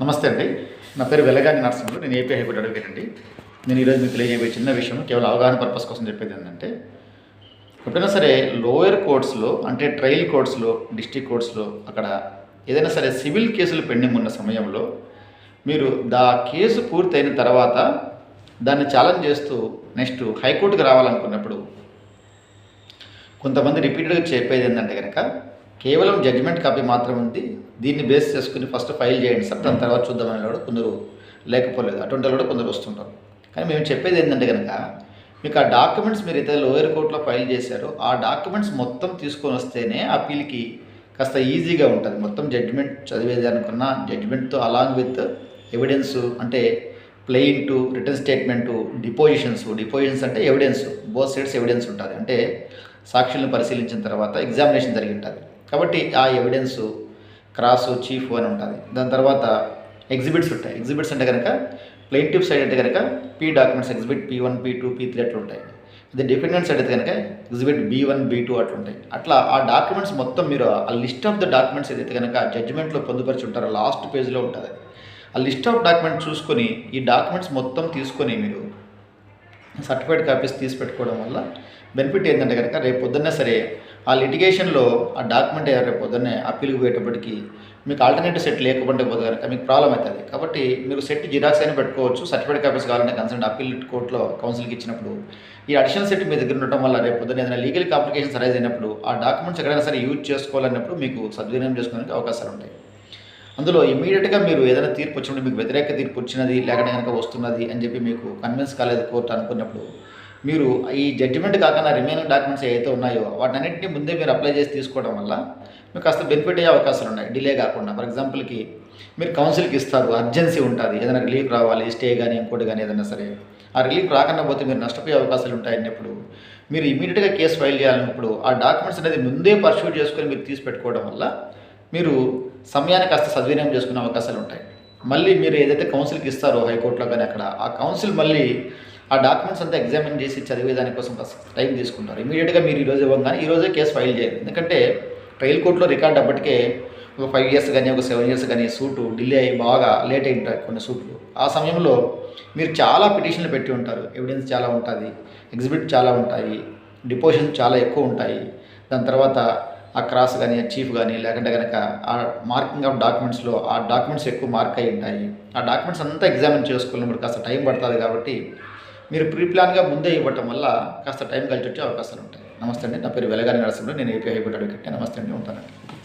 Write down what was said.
నమస్తే అండి. నా పేరు వెలగాని నరసింహులు. నేను ఏపీ హైకోర్టు అడ్వకేట్ అండి. నేను ఈరోజు మీకు తెలియజేయబోయే చిన్న విషయం కేవలం అవగాహన పర్పస్ కోసం చెప్పేది ఏంటంటే ఎప్పుడైనా సరే లోయర్ కోర్ట్స్లో అంటే ట్రయల్ కోర్ట్స్లో డిస్టిక్ కోర్ట్స్లో అక్కడ ఏదైనా సరే సివిల్ కేసులు పెండింగ్ ఉన్న సమయంలో మీరు దా కేసు పూర్తయిన తర్వాత దాన్ని ఛాలెంజ్ చేస్తూ నెక్స్ట్ హైకోర్టుకు రావాలనుకున్నప్పుడు కొంతమంది రిపీటెడ్గా చెప్పేది ఏంటంటే కనుక కేవలం జడ్జిమెంట్ కాపీ మాత్రం ఉంది. దీన్ని బేస్ చేసుకుని ఫస్ట్ ఫైల్ చేయండి. సార్ దాని తర్వాత చూద్దామని కూడా కొందరు లేకపోలేదు. అటువంటి కూడా కొందరు వస్తుంటారు. కానీ మేము చెప్పేది ఏంటంటే కనుక మీకు ఆ డాక్యుమెంట్స్ మీరు ఇతర లోయర్ కోర్టులో ఫైల్ చేశారో ఆ డాక్యుమెంట్స్ మొత్తం తీసుకొని వస్తేనే అప్పీల్కి కాస్త ఈజీగా ఉంటుంది. మొత్తం జడ్జిమెంట్ చదివేది అనుకున్న జడ్జిమెంట్తో అలాంగ్ విత్ ఎవిడెన్స్ అంటే plain to return statement depositions depositions అంటే ఎవిడెన్స్ బోత్ సైడ్స్ ఎవిడెన్స్ ఉంటుంది. అంటే సాక్షులను పరిశీలించిన తర్వాత ఎగ్జామినేషన్ జరిగి ఉంటుంది. కాబట్టి ఆ ఎవిడెన్స్ క్రాస్ చీఫ్ అని ఉంటుంది. దాని తర్వాత ఎగ్జిబిట్స్ ఉంటాయి. ఎగ్జిబిట్స్ అంటే కనుక ప్లెయింటివ్ సైడ్ అంటే కనుక P documents exhibit P one P two P three అట్లా ఉంటాయి. అదే డిఫెండెంట్ సైడ్ అయితే కనుక exhibit B one B two అట్లా ఉంటాయి. అట్లా ఆ డాక్యుమెంట్స్ మొత్తం మీరు ఆ లిస్ట్ ఆఫ్ ద డాక్యుమెంట్స్ ఏదైతే కనుక జడ్జిమెంట్లో పొందుపరిచి ఉంటారో లాస్ట్ పేజ్లో ఉంటుంది. ఆ లిస్ట్ ఆఫ్ డాక్యుమెంట్స్ చూసుకొని ఈ డాక్యుమెంట్స్ మొత్తం తీసుకొని మీరు సర్టిఫైడ్ కాపీస్ తీసి పెట్టుకోవడం వల్ల బెనిఫిట్ ఏంటంటే కనుక రేపు పొద్దున్నే సరే ఆ లిటిగేషన్లో ఆ డాక్యుమెంట్ రేపు పొద్దున్నే అప్పీల్కి పోయేటప్పటికి మీకు ఆల్టర్నేటివ్ సెట్ లేకపోతే పోతే కనుక మీకు ప్రాబ్లం అవుతుంది. కాబట్టి మీరు సెట్ జిరాక్స్ అయినా పెట్టుకోవచ్చు సర్టిఫికేట్ కాపీస్ కావాలంటే కన్సల్ట్ అప్పీల్ కోర్టులో కౌన్సిల్కి ఇచ్చినప్పుడు ఈ అడిషనల్ సెట్ మీ దగ్గర ఉండటం వల్ల రేపు పొద్దున్న ఏదైనా లీగల్ కాంప్లికేషన్స్ అరైజ్ అయినప్పుడు ఆ డాక్యుమెంట్స్ ఎక్కడైనా సరే యూజ్ చేసుకోవాలన్నప్పుడు మీకు సద్వినియోగం చేసుకోవడానికి అవకాశాలు ఉంటాయి. అందులో ఇమీడియట్గా మీరు ఏదైనా తీర్పు వచ్చినప్పుడు మీకు వ్యతిరేక తీర్పు వచ్చినది లేకపోతే కనుక వస్తున్నది అని చెప్పి మీకు కన్విన్స్ కాలేదు కోర్టు అనుకున్నప్పుడు మీరు ఈ జడ్జిమెంట్ కాకుండా రిమైనింగ్ డాక్యుమెంట్స్ ఏవైతే ఉన్నాయో వాటన్నింటినీ ముందే మీరు అప్లై చేసి తీసుకోవడం వల్ల మీకు కాస్త బెనిఫిట్ అయ్యే అవకాశాలు ఉన్నాయి. డిలే కాకుండా ఫర్ ఎగ్జాంపుల్కి మీరు కౌన్సిల్కి ఇస్తారు అర్జెన్సీ ఉంటుంది. ఏదైనా రిలీఫ్ రావాలి స్టే కానీ ఇంకోటి కానీ ఏదైనా సరే ఆ రిలీఫ్ రాకుండా పోతే మీరు నష్టపోయే అవకాశాలు ఉంటాయన్నప్పుడు మీరు ఇమీడియట్గా కేసు ఫైల్ చేయాలన్నప్పుడు ఆ డాక్యుమెంట్స్ అనేది ముందే పర్సూట్ చేసుకొని మీరు తీసి పెట్టుకోవడం వల్ల మీరు సమయాన్ని కాస్త సద్వినియోగం చేసుకునే అవకాశాలు ఉంటాయి. మళ్ళీ మీరు ఏదైతే కౌన్సిల్కి ఇస్తారో హైకోర్టులో కానీ అక్కడ ఆ కౌన్సిల్ మళ్ళీ ఆ డాక్యుమెంట్స్ అంతా ఎగ్జామిన్ చేసి చదివే దానికోసం కాస్త టైం తీసుకుంటారు ఇమీడియట్గా మీరు ఈరోజు ఇవ్వగానే ఈరోజే కేసు ఫైల్ చేయాలి. ఎందుకంటే ట్రయల్ కోర్టులో రికార్డ్ అప్పటికే ఒక ఫైవ్ ఇయర్స్ కానీ ఒక సెవెన్ ఇయర్స్ కానీ సూటు డిలే అయ్యి బాగా లేట్ అయి ఉంటాయి కొన్ని సూట్లు ఆ సమయంలో మీరు చాలా పిటిషన్లు పెట్టి ఉంటారు. ఎవిడెన్స్ చాలా ఉంటుంది ఎగ్జిబిట్ చాలా ఉంటాయి డిపోజిషన్ చాలా ఎక్కువ ఉంటాయి. దాని తర్వాత ఆ క్రాస్ కానీ ఆ చీఫ్ కానీ లేకుంటే కనుక ఆ మార్కింగ్ ఆఫ్ డాక్యుమెంట్స్లో ఆ డాక్యుమెంట్స్ ఎక్కువ మార్క్ అయి ఉంటాయి. ఆ డాక్యుమెంట్స్ అంతా ఎగ్జామిన్ చేసుకున్నప్పుడు కాస్త టైం పడుతుంది కాబట్టి మీరు ప్రీ ప్లాన్గా ముందే ఇవ్వటం వల్ల కాస్త టైం కలిసి వచ్చే అవకాశాలు ఉంటాయి. నమస్తే అండి. నా పేరు వెలగాని నరసింహుడు. నేను ఏపీ హైకోర్టు అడ్వకేట్ నమస్తే అండి. ఉంటానండి.